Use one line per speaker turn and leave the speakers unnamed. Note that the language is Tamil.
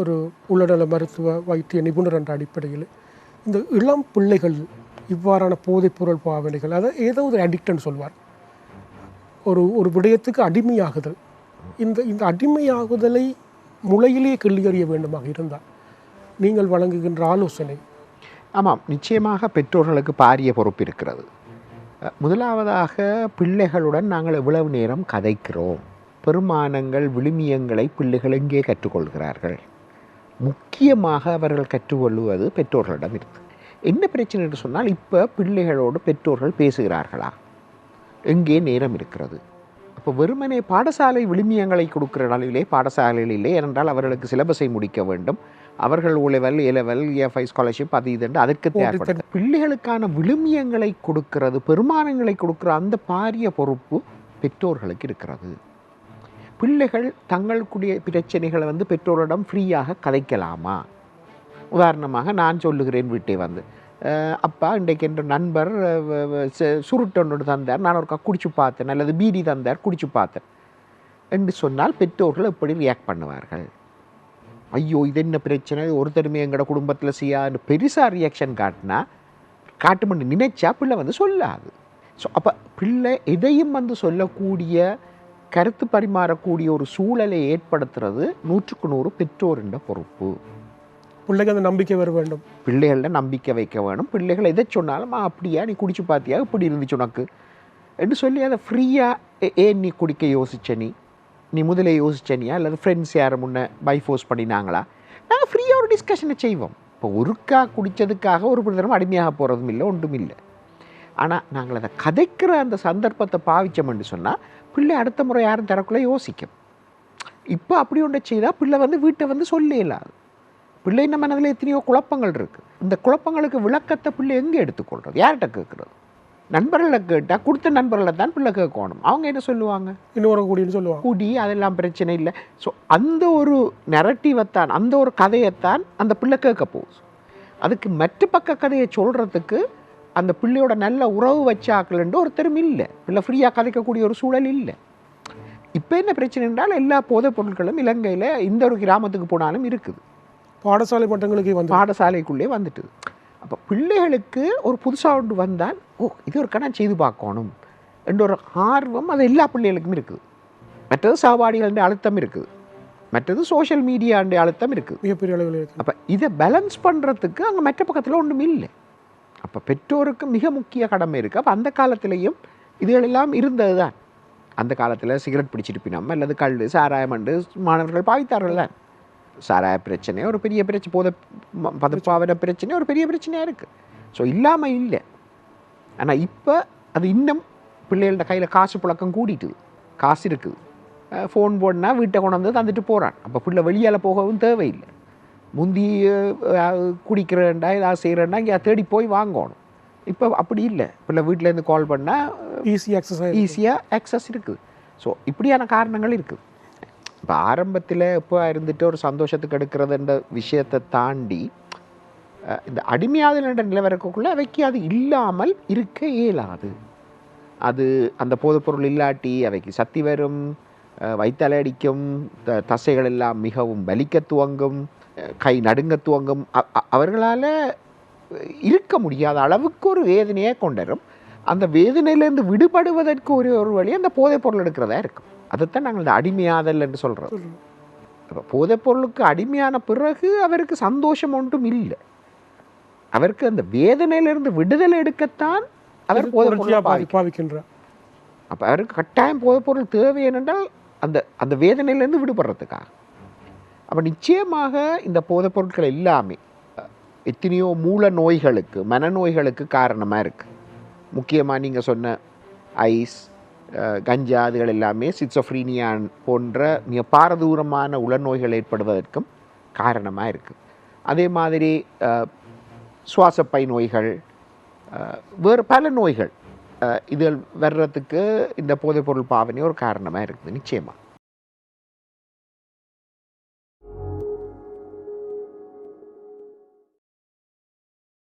ஒரு உளநல மருத்துவ வைத்திய நிபுணர் என்ற அடிப்படையில் இந்த இளம் பிள்ளைகள் இவ்வாறான போதைப்பொருள் பாவனைகள் அதை ஏதோ ஒரு அடிக்டன் சொல்வார். ஒரு ஒரு விடயத்துக்கு அடிமையாகுதல். இந்த இந்த அடிமையாகுதலை முளையிலேயே கிள்ளியறிய வேண்டுமாக இருந்தால் நீங்கள் வழங்குகின்ற ஆலோசனை.
ஆமாம் நிச்சயமாக பெற்றோர்களுக்கு பாரிய பொறுப்பு இருக்கிறது. முதலாவதாக பிள்ளைகளுடன் நாங்கள் எவ்வளவு நேரம் கதைக்கிறோம். பெருமானங்கள் விழுமியங்களை பிள்ளைகள் எங்கே கற்றுக்கொள்கிறார்கள்? முக்கியமாக அவர்கள் கற்றுக்கொள்வது பெற்றோர்களிடம் இருந்து என்ன பிரச்சனை என்று சொன்னால் இப்போ பிள்ளைகளோடு பெற்றோர்கள் பேசுகிறார்களா? எங்கே நேரம் இருக்கிறது? அப்போ வெறுமனே பாடசாலை விழுமியங்களை கொடுக்கிற அளவிலே பாடசாலையில் இல்லை ஏனென்றால் அவர்களுக்கு சிலபஸை முடிக்க வேண்டும். அவர்கள் O level A level FI scholarship அது இதுன்னு அதற்கு தேவைப்படும் பிள்ளைகளுக்கான விழுமியங்களை கொடுக்கிறது பெருமானங்களை கொடுக்கிற அந்த பாரிய பொறுப்பு பெற்றோர்களுக்கு இருக்கிறது. பிள்ளைகள் தங்களுக்குடைய பிரச்சனைகளை வந்து பெற்றோரிடம் ஃப்ரீயாக கதைக்கலாமா? உதாரணமாக நான் சொல்லுகிறேன் வீட்டை வந்து. அப்பா இன்றைக்கு என்ற நண்பர் ச- சுருட்டொன்று தந்தார். நான் ஒருக்கா குடிச்சு பார்த்தேன் அல்லது பீடி தந்தார் குடிச்சு பார்த்தேன். என்று சொன்னால் பெற்றோர்கள் எப்படி ரியாக்ட் பண்ணுவார்கள்? ஐயோ இது என்ன பிரச்சனை? ஒருத்தருமே எங்களோட குடும்பத்தில் செய்யான்னு பெருசாக ரியாக்ஷன் காட்டினா காட்டுமென்று நினைச்சா பிள்ளை வந்து சொல்லாது. ஸோ அப்போ பிள்ளை எதையும் வந்து சொல்லக்கூடிய கருத்து பரிமாறக்கூடிய ஒரு சூழலை ஏற்படுத்துறது நூற்றுக்கு நூறு பெற்றோரின் பொறுப்பு.
பிள்ளைக்கு அந்த நம்பிக்கை வர வேண்டும்.
பிள்ளைகள நம்பிக்கை வைக்க வேணும். பிள்ளைகள் எதை சொன்னாலும் "ஆ, அப்படியா நீ குடிச்சு பார்த்தியா இப்படி இருந்துச்சு உனக்கு? என்று சொல்லி அதை ஃப்ரீயாக ஏன் நீ குடிக்க யோசிச்ச நீ? நீ முதலே யோசிச்சனியா அல்லது ஃப்ரெண்ட்ஸ் யாரும் முன்ன பை ஃபோர்ஸ் பண்ணினாங்களா? நாங்கள் ஃப்ரீயாக ஒரு டிஸ்கஷனை செய்வோம். இப்போ ஒருக்கா குடித்ததுக்காக ஒரு தரம் அடிமையாக போகிறதும் இல்லை ஒன்றும் இல்லை. ஆனால் நாங்கள் அதை கதைக்கிற அந்த சந்தர்ப்பத்தை பாவிச்சோம்னு சொன்னால் பிள்ளை அடுத்த முறை யாரும் தரக்குள்ளே யோசிக்கும். இப்போ அப்படி ஒன்றை செய்தால் பிள்ளை வந்து வீட்டை வந்து சொல்ல இயலாது பிள்ளையின் மனதில் எத்தனையோ குழப்பங்கள் இருக்குது இந்த குழப்பங்களுக்கு விளக்கத்தை பிள்ளை எங்கே எடுத்துக்கொள்றது? யார்கிட்ட கேட்குறது? நண்பர்களை கேட்டால் கொடுத்த நண்பர்களை தான் பிள்ளை கேட்கணும். அவங்க என்ன சொல்லுவாங்க?
இன்னொரு கூடின்னு சொல்லுவாங்க.
குடி அதெல்லாம் பிரச்சனை இல்லை. ஸோ அந்த ஒரு நெரட்டிவைத்தான் அந்த ஒரு கதையைத்தான் அந்த பிள்ளை கேட்க போகுது. அதுக்கு மற்ற பக்க கதையை சொல்கிறதுக்கு அந்த பிள்ளையோட நல்ல உறவு வச்சாக்கலன்ட்டு ஒருத்தரும் இல்லை. பிள்ளை ஃப்ரீயாக கதைக்கக்கூடிய ஒரு சூழல் இல்லை. இப்போ என்ன பிரச்சனை என்றால் எல்லா போதைப் பொருட்களும் இலங்கையில் இந்த ஒரு கிராமத்துக்கு போனாலும் இருக்குது.
பாடசாலை மட்டங்களுக்கு வந்து
பாடசாலைக்குள்ளே வந்துட்டுது. அப்போ பிள்ளைகளுக்கு ஒரு புதுசாக ஒன்று வந்தால் ஓ இது ஒரு கணம் செய்து பார்க்கணும் என்ற ஒரு ஆர்வம் அது எல்லா பிள்ளைகளுக்கும் இருக்குது. மற்றது சகபாடிகளுடைய அழுத்தம் இருக்குது. மற்றது சோஷியல் மீடியாண்டைய அழுத்தம் இருக்குது.
மிகப்பெரிய அளவில் இருக்கு
அப்போ இதை பேலன்ஸ் பண்ணுறதுக்கு அங்கே மற்ற பக்கத்தில் ஒன்றும் இல்லை. அப்போ பெற்றோருக்கு மிக முக்கிய கடமை இருக்குது அப்போ அந்த காலத்திலையும் இதுகளெல்லாம் இருந்தது தான் அந்த காலத்தில் சிகரெட் பிடிச்சிட்டு அல்லது கல் சாராயம் அண்டு மாணவர்கள் பாவித்தார்கள் தான் சாராய பிரச்சனை ஒரு பெரிய பிரச்சனை போத ம- பதப்பாவன பிரச்சனை ஒரு பெரிய பிரச்சனையாக இருக்குது ஸோ இல்லாமல் இல்லை. ஆனால் இப்போ அது இன்னும் பிள்ளைகளோட கையில் காசு புழக்கம் கூடிட்டுது காசு இருக்குது. ஃபோன் போடனா வீட்டை கொண்டு வந்து தந்துட்டு போகிறான் அப்போ பிள்ளை வெளியால் போகவும் தேவையில்லை. முந்தி குடிக்கிறேன்டா ஏதாவது செய்கிறேன்டா இங்கே தேடி போய் வாங்கணும். இப்போ அப்படி இல்லை. பிள்ளை வீட்டிலேருந்து கால் பண்ணால்
ஈஸி எக்ஸசைஸ்
ஈஸியாக ஆக்சஸ் இருக்குது. ஸோ இப்படியான காரணங்கள் இருக்குது. இப்போ ஆரம்பத்தில் இப்போ இருந்துட்டு ஒரு சந்தோஷத்துக்கு எடுக்கிறதுன்ற விஷயத்தை தாண்டி இந்த அடிமையாதல் என்ற நிலவரக்குள்ளே அவைக்கு அது இல்லாமல் இருக்க இயலாது. அது அந்த போதைப்பொருள் இல்லாட்டி அவைக்கு சக்தி வரும் அஹ், வயித்தலை அடிக்கும் த தசைகள் எல்லாம் மிகவும் வலிக்க துவங்கும் கை நடுங்க துவங்கும். அவர்களால் இருக்க முடியாத அளவுக்கு ஒரு வேதனையை கொண்டரும் அந்த வேதனையிலேருந்து விடுபடுவதற்கு ஒரு ஒரு வழி அந்த போதைப் பொருள் எடுக்கிறதா இருக்கும். அதைத்தான் நாங்கள் இந்த அடிமையாதல் என்று சொல்கிறோம் அப்போ போதைப் பொருளுக்கு அடிமையான பிறகு அவருக்கு சந்தோஷம் ஒன்றும் இல்லை. அவருக்கு அந்த வேதனையிலிருந்து விடுதலை எடுக்கத்தான் அவர் போதைப் பொருளை.
பாவிக்கின்ற
அப்போ அவருக்கு கட்டாயம் போதைப் பொருள் தேவை ஏனென்றால் அந்த அந்த வேதனையிலேருந்து விடுபடுறதுக்காக. அப்போ நிச்சயமாக இந்த போதைப் பொருட்கள் எல்லாமே எத்தனையோ மூல நோய்களுக்கு மனநோய்களுக்கு காரணமாக இருக்குது முக்கியமாக நீங்கள் சொன்ன ஐஸ் கஞ்சா அதுகள் எல்லாமே சிட்சோஃப்ரீனியான் போன்ற மிக பாரதூரமான உளநோய்கள் ஏற்படுவதற்கும் காரணமாக இருக்குது அதே மாதிரி சுவாசப்பை நோய்கள் வேறு பல நோய்கள் இதில் வர்றதுக்கு இந்த போதைப்பொருள் பாவனை ஒரு காரணமாக இருக்குது நிச்சயமாக